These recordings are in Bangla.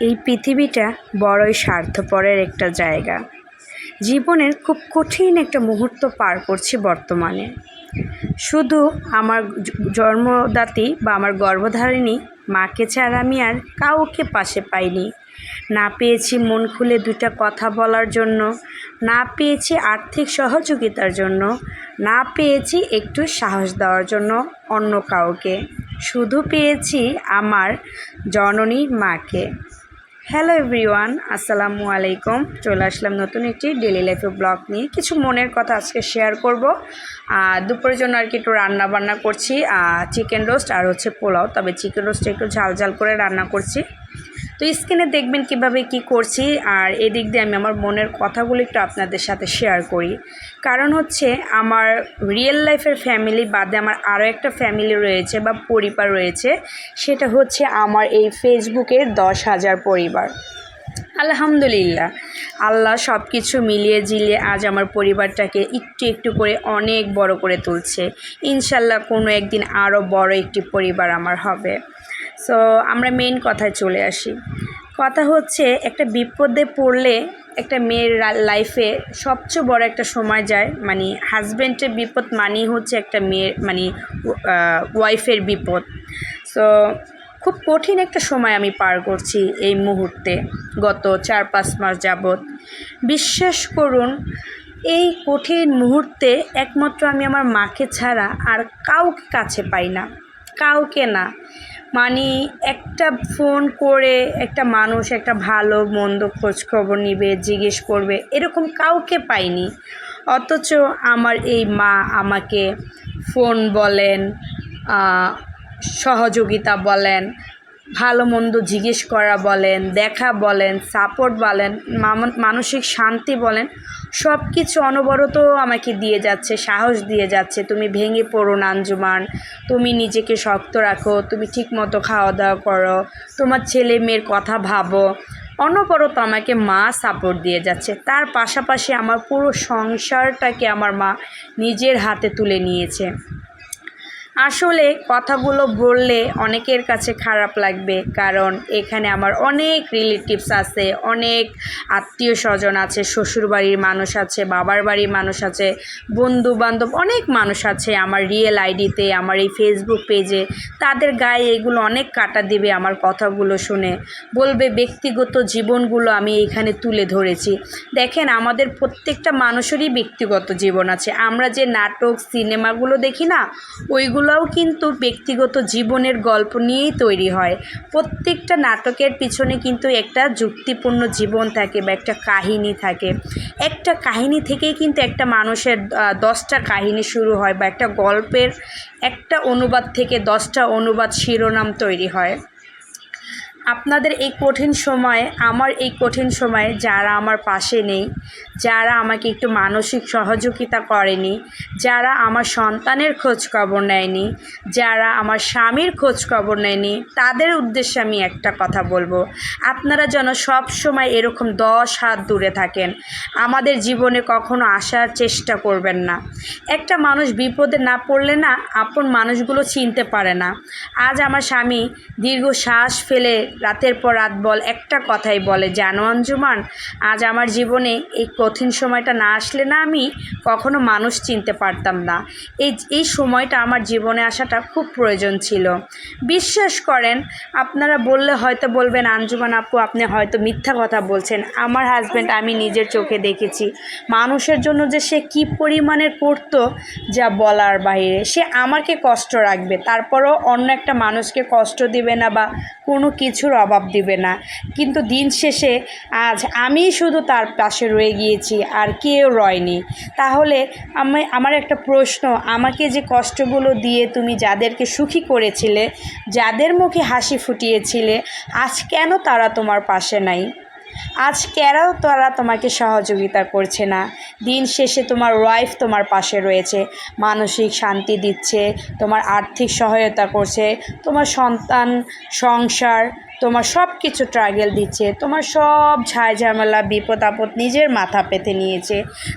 এই পৃথিবীটা বড়ই স্বার্থপরের একটা জায়গা। জীবনের খুব কঠিন একটা মুহূর্ত পার করছি বর্তমানে। শুধু আমার জ- জন্মদাত্রী বা আমার গর্ভধারিণী, মাকে ছাড়া আমি আর কাউকে পাশে পাইনি। না পেয়েছি মন খুলে দুটা কথা বলার জন্য, না পেয়েছি আর্থিক সহযোগিতার জন্য, না পেয়েছি একটু সাহস দেওয়ার জন্য অন্য কাউকে। শুধু পেয়েছি আমার জননী মাকে। হ্যালো এভরিওয়ান আসসালামু আলাইকুম। চলে আসলাম নতুন একটি ডেলি লাইফে ব্লগ নিয়ে। কিছু মনের কথা আজকে শেয়ার করব। আর দুপুরের জন্য আর কি একটু রান্না বান্না করছি চিকেন রোস্ট আর হচ্ছে পোলাও। তবে চিকেন রোস্ট একটু ঝাল ঝাল করে রান্না করছি। তো স্ক্রিনে দেখবেন কীভাবে কি করছি আর এদিক দিয়ে আমি আমার মনের কথাগুলো একটু আপনাদের সাথে শেয়ার করি। কারণ হচ্ছে আমার রিয়েল লাইফের ফ্যামিলি বাদে আমার আরও একটা ফ্যামিলি রয়েছে বা পরিবার রয়েছে, সেটা হচ্ছে আমার এই ফেসবুকের দশ হাজার পরিবার। আলহামদুলিল্লাহ, আল্লাহ সব কিছু মিলিয়ে জিলিয়ে আজ আমার পরিবারটাকে একটু একটু করে অনেক বড় করে তুলছে। ইনশাল্লাহ কোনো একদিন আরও বড় একটি পরিবার আমার হবে। সো আমরা মেন কথায় চলে আসি। কথা হচ্ছে, একটা বিপদে পড়লে একটা মেয়ের লাইফে সবচেয়ে বড় একটা সময় যায়। মানে হাজব্যান্ডের বিপদ মানেই হচ্ছে একটা মেয়ের মানে ওয়াইফের বিপদ। সো খুব কঠিন একটা সময় আমি পার করছি এই মুহূর্তে, গত চার পাঁচ মাস যাবৎ। বিশ্বাস করুন, এই কঠিন মুহূর্তে একমাত্র আমি আমার মাকে ছাড়া আর কাউকে কাছে পাই না। কাউকে না। মানে একটা ফোন করে একটা মানুষ একটা ভালো, মন্দ খোঁজখবর নিবে, জিজ্ঞেস করবে, এরকম কাউকে পাইনি। অথচ আমার এই মা আমাকে ফোন বলেন সহযোগিতা বলেন ভালো মন্দ জিজ্ঞেস করা বলেন, দেখা বলেন সাপোর্ট বলেন মানসিক শান্তি বলেন সব কিছু অনবরত আমাকে দিয়ে যাচ্ছে, সাহস দিয়ে যাচ্ছে। তুমি ভেঙে পড়ো না, আঞ্জুমান। তুমি নিজেকে শক্ত রাখো, তুমি ঠিকমতো খাওয়া দাওয়া করো, তোমার ছেলে মেয়ের কথা ভাবো। অনবরত আমাকে মা সাপোর্ট দিয়ে যাচ্ছে। তার পাশাপাশি আমার পুরো সংসারটাকে আমার মা নিজের হাতে তুলে নিয়েছে। আসলে কথাগুলো বললে অনেকের কাছে খারাপ লাগবে, কারণ এখানে আমার অনেক রিলেটিভস আছে, অনেক আত্মীয় স্বজন আছে, শ্বশুরবাড়ির মানুষ আছে, বাবার বাড়ির মানুষ আছে বন্ধু বান্ধব অনেক মানুষ আছে আমার রিয়েল আইডিতে আমার এই ফেসবুক পেজে তাদের গায়ে এগুলো অনেক কাটা দিবে আমার কথাগুলো শুনে। বলবে, ব্যক্তিগত জীবনগুলো আমি এখানে তুলে ধরেছি। দেখেন, আমাদের প্রত্যেকটা মানুষেরই ব্যক্তিগত জীবন আছে। আমরা যে নাটক, সিনেমাগুলো দেখি না ওইগুলোও কিন্তু ব্যক্তিগত জীবনের গল্প নিয়েই তৈরি হয়। প্রত্যেকটা নাটকের পিছনে কিন্তু একটা যুক্তিপূর্ণ জীবন থাকে বা একটা কাহিনী থাকে। একটা কাহিনী থেকেই কিন্তু একটা মানুষের দশটা কাহিনী শুরু হয় বা একটা গল্পের একটা অনুবাদ থেকে দশটা অনুবাদ শিরোনাম তৈরি হয়। আপনাদের এই কঠিন সময়ে, আমার এই কঠিন সময়ে যারা আমার পাশে নেই, যারা আমাকে একটু মানসিক সহযোগিতা করেনি, যারা আমার সন্তানের খোঁজ খবর নেয়নি, যারা আমার স্বামীর খোঁজ খবর নেয়নি, তাদের উদ্দেশ্যে আমি একটা কথা বলব। আপনারা যেন সব সময় এরকম দশ হাত দূরে থাকেন। আমাদের জীবনে কখনো আসার চেষ্টা করবেন না। একটা মানুষ বিপদে না পড়লে না আপন মানুষগুলো চিনতে পারে না। আজ আমার স্বামী দীর্ঘ শ্বাস ফেলে রাতের পর রাত বল, একটা কথাই বলে, জানো অঞ্জুমান আজ আমার জীবনে এই কঠিন সময়টা না আসলে না আমি কখনো মানুষ চিনতে পারতাম না। এই এই সময়টা আমার জীবনে আসাটা খুব প্রয়োজন ছিল। বিশ্বাস করেন, আপনারা বললে হয়তো বলবেন, আঞ্জুমান আপু, আপনি হয়তো মিথ্যা কথা বলছেন। আমার হাজব্যান্ড আমি নিজের চোখে দেখেছি। মানুষের জন্য যে সে কী পরিমাণের করতো, যা বলার বাইরে। সে আমাকে কষ্ট রাখবে, তারপরও অন্য একটা মানুষকে কষ্ট দিবে না বা কোনো কিছুর অভাব দিবে না। কিন্তু দিন শেষে আজ আমি শুধু তার পাশে রয়ে গিয়েছি আর কেউ রয়নি। তাহলে আমি, আমার একটা প্রশ্ন, আমাকে যে কষ্টগুলো দিয়ে তুমি যাদেরকে সুখী করেছিলে, যাদের মুখে হাসি ফুটিয়েছিলে, আজ কেন তারা তোমার পাশে নাই? আজ কেরাও তারা তোমাকে সহযোগিতা করছে না? দিন শেষে তোমার ওয়াইফ তোমার পাশে রয়েছে, মানসিক শান্তি দিচ্ছে, তোমার আর্থিক সহায়তা করছে, তোমার সন্তান, সংসার তোমার সব কিছু ট্রাগেল দিচ্ছে, তোমার সব ঝায় ঝামেলা, বিপদ আপদ নিজের মাথা পেতে নিয়েছে।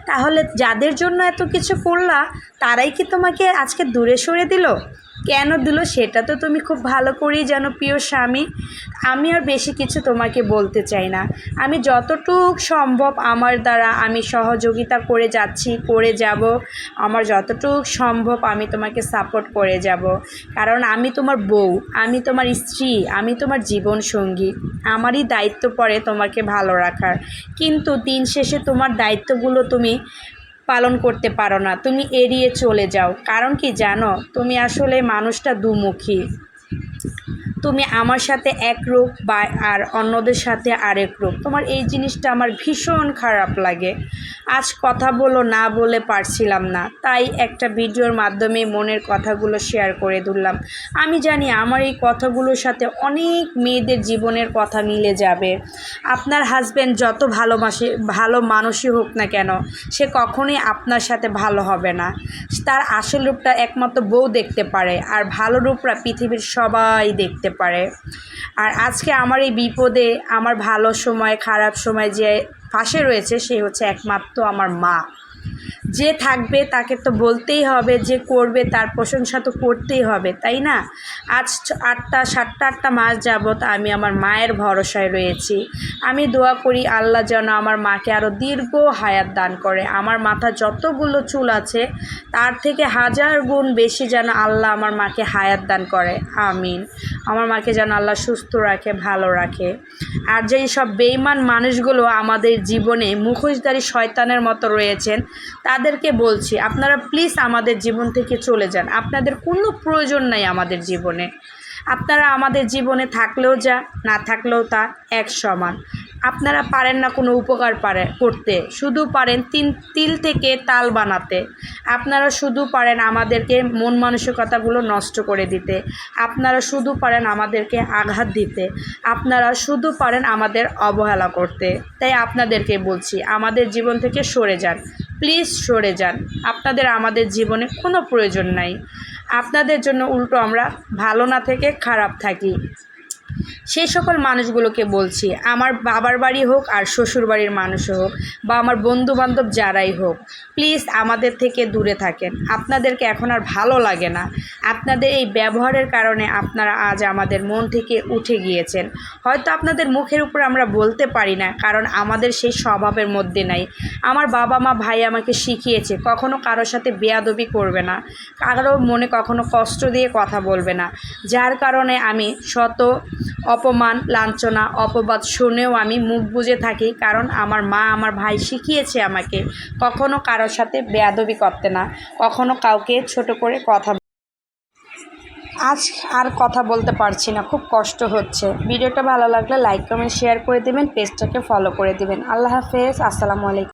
তাহলে যাদের জন্য এত কিছু করলা, তারাই কি তোমাকে আজকে দূরে সরে দিল? কেন দিল সেটা তো তুমি খুব ভালো করেই জানো প্রিয় স্বামী। আমি আর বেশি কিছু তোমাকে বলতে চাই না। আমি যতটুক সম্ভব আমার দ্বারা আমি সহযোগিতা করে যাচ্ছি, করে যাব। আমার যতটুক সম্ভব আমি তোমাকে সাপোর্ট করে যাব। কারণ আমি তোমার বউ, আমি তোমার স্ত্রী, আমি তোমার জীবন সঙ্গী আমারই দায়িত্ব পড়ে তোমাকে ভালো রাখার। কিন্তু দিন শেষে তোমার দায়িত্বগুলো তুমি পালন করতে পারো না, তুমি এড়িয়ে চলে যাও। কারণ কি জানো, তুমি আসলে মানুষটা দুমুখী। তুমি আমার সাথে এক রূপ বা আর অন্যদের সাথে আরেক রূপ। তোমার এই জিনিসটা আমার ভীষণ খারাপ লাগে। আজ কথা বলো, না বলে পারছিলাম না। তাই একটা ভিডিওর মাধ্যমে মনের কথাগুলো শেয়ার করে তুললাম। আমি জানি আমার এই কথাগুলোর সাথে অনেক মেয়েদের জীবনের কথা মিলে যাবে। আপনার হাজব্যান্ড যত ভালোবাসে, ভালো মানুষই হোক না কেন, সে কখনোই আপনার সাথে ভালো হবে না। তার আসল রূপটা একমাত্র বউ দেখতে পারে, আর ভালো রূপরা পৃথিবীর সবাই দেখতে পারে। আর আজকে আমার এই বিপদে, আমার ভালো সময়, খারাপ সময় যে পাশে রয়েছে সে হচ্ছে একমাত্র আমার মা। যে থাকবে তাকে তো বলতেই হবে যে করবে, তার প্রশংসা তো করতেই হবে, তাই না? আজ আটটা, সাতটা, আটটা মাস যাবৎ আমি আমার মায়ের ভরসায় রয়েছি। আমি দোয়া করি আল্লাহ যেন আমার মাকে আরও দীর্ঘ হায়াত দান করে। আমার মাথা যতগুলো চুল আছে, তার থেকে হাজার গুণ বেশি যেন আল্লাহ আমার মাকে হায়াত দান করে। আমিন। আমার মাকে যেন আল্লাহ সুস্থ রাখে, ভালো রাখে। আর যেই সব বেইমান মানুষগুলো আমাদের জীবনে মুখোশধারী শয়তানের মতো রয়েছেন তাদেরকে বলছি, আপনারা প্লিজ আমাদের জীবন থেকে চলে যান। আপনাদের কোনো প্রয়োজন নাই আমাদের জীবনে। আপনারা আমাদের জীবনে থাকলেও যা, না থাকলেও তা এক সমান। আপনারা পারেন না কোনো উপকার পারে, করতে। শুধু পারেন তিন, তিল থেকে তাল বানাতে। আপনারা শুধু পারেন আমাদেরকে মন মানসিকতাগুলো নষ্ট করে দিতে। আপনারা শুধু পারেন আমাদেরকে আঘাত দিতে। আপনারা শুধু পারেন আমাদের অবহেলা করতে। তাই আপনাদেরকে বলছি, আমাদের জীবন থেকে সরে যান। প্লিজ সরে যান। আপনাদের আমাদের জীবনে কোনো প্রয়োজন নাই। আপনাদের জন্য উল্টো আমরা ভালো না থেকে খারাপ থাকি। সেই সকল মানুষগুলোকে বলছি, আমার বাবার বাড়ি হোক আর শ্বশুর বাড়ির মানুষ হোক বা আমার বন্ধু বান্ধব যারাই হোক প্লিজ আমাদের থেকে দূরে থাকেন। আপনাদেরকে এখন আর ভালো লাগে না। আপনাদের এই ব্যবহারের কারণে আপনারা আজ আমাদের মন থেকে উঠে গিয়েছেন। হয়তো আপনাদের মুখের উপর আমরা বলতে পারি না, কারণ আমাদের সেই স্বভাবের মধ্যে নাই। আমার বাবা মা, ভাই আমাকে শিখিয়েছে, কখনো কারোর সাথে বেয়াদবি করবে না, কারও মনে কখনো কষ্ট দিয়ে কথা বলবে না। যার কারণে আমি শত অপমান, লাঞ্ছনা, অপবাদ শুনেও আমি মুখ বুজে থাকি কারণ আমার মা আমার ভাই শিখিয়েছে আমাকে। কখনো কারোর সাথে বেয়াদবি করতে না, কখনো কাউকে ছোট করে কথা আজ আর কথা বলতে পারছি না, খুব কষ্ট হচ্ছে। ভিডিওটা ভালো লাগলে লাইক, কমেন্ট, শেয়ার করে দেবেন, পেজটাকে ফলো করে দেবেন। আল্লাহ হাফেজ, আসসালামু আলাইকুম।